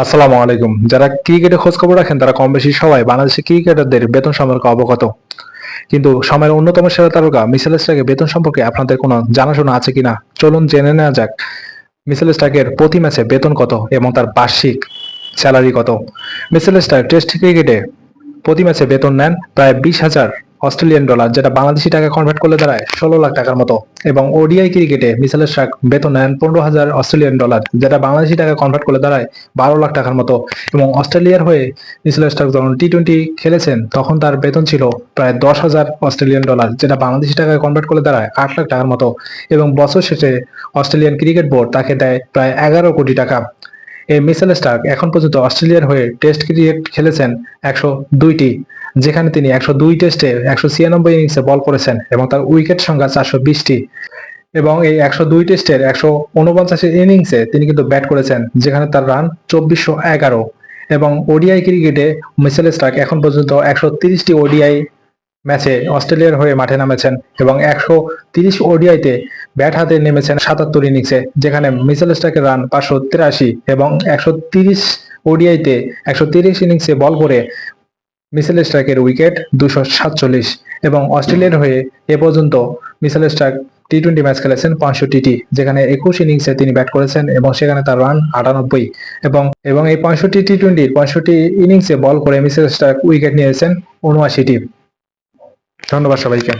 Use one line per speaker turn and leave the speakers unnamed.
আসসালামু আলাইকুম। যারা ক্রিকেটে খোঁজ খবর রাখেন, তারা কম বেশি সবাই বাংলাদেশি ক্রিকেটারদের বেতন সম্পর্কে অবগত। কিন্তু সময়ের অন্যতম সেরা তারকা মিসেল স্টাকের বেতন সম্পর্কে আপনাদের কোনো জানাশোনা আছে কিনা? চলুন জেনে নেওয়া যাক। মিসেল স্টাকের প্রতি ম্যাচে বেতন কত এবং তার বার্ষিক স্যালারি কত? মিসেল স্টাক টেস্ট ক্রিকেটে প্রতি ম্যাচে বেতন নেন প্রায় বিশ হাজার অস্ট্রেলিয়ান ডলার, যেটা বাংলাদেশি টাকা কনভার্ট করলে দাঁড়ায় ষোলো লাখ টাকার মতো। এবং ওডিআই ক্রিকেটে মিসাল স্টাক বেতন নেন পনেরো হাজার অস্ট্রেলিয়ান ডলার, যেটা বাংলাদেশি টাকা কনভার্ট করলে দাঁড়ায় বারো লাখ টাকার মতো। এবং অস্ট্রেলিয়ার হয়ে মিসাল স্টাক যখন টি টোয়েন্টি খেলেছেন, তখন তার বেতন ছিল প্রায় দশ হাজার অস্ট্রেলিয়ান ডলার, যেটা বাংলাদেশি টাকায় কনভার্ট করলে দাঁড়ায় আট লাখ টাকার মতো। এবং বছর শেষে অস্ট্রেলিয়ান ক্রিকেট বোর্ড তাকে দেয় প্রায় এগারো কোটি টাকা। এই মিসেল স্টার্ক এখন পর্যন্ত অস্ট্রেলিয়ার হয়ে টেস্ট ক্রিকেট খেলেছেন একশো দুইটি। যেখানে তিনি একশো দুই টেস্টে একশো ছিয়ানব্বই ইনিংসে বল করেছেন এবং তার উইকেট সংখ্যা চারশো বিশটি। এবং এই একশো দুই টেস্টের একশো উনপঞ্চাশ ইনিংসে তিনি কিন্তু ব্যাট করেছেন, যেখানে তার রান চব্বিশশো এগারো। এবং ওডিআই ক্রিকেটে মিসেল স্টার্ক এখন পর্যন্ত একশো তিরিশটি ওডিআই ম্যাচে অস্ট্রেলিয়ার হয়ে মাঠে নামেছেন এবং একশো তিরিশ ওডিআইতে ব্যাট হাতে নেমেছেন সাতাত্তর ইনিংসে যেখানে মিসেল স্টার্কের রান পাঁচশো তিরাশি এবং একশো তিরিশ ওডিআইতে একশো তিরিশ ইনিংসে বল করে মিসেল স্ট্রাকের উইকেট দুশো সাতচল্লিশ এবং অস্ট্রেলিয়ার হয়ে এ পর্যন্ত Mitchell Starc T twenty match খেলেছেন পাঁচশো টিটি যেখানে একুশ ইনিংসে তিনি ব্যাট করেছেন এবং সেখানে তার রান আটানব্বই। এবং এবং এই পঁয়ষট্টি টি টোয়েন্টির পঁয়ষট্টি ইনিংসে বল করে মিসেল স্ট্রাক উইকেট নিয়েছেন উনআশিটি। ধন্যবাদ সবাইকে।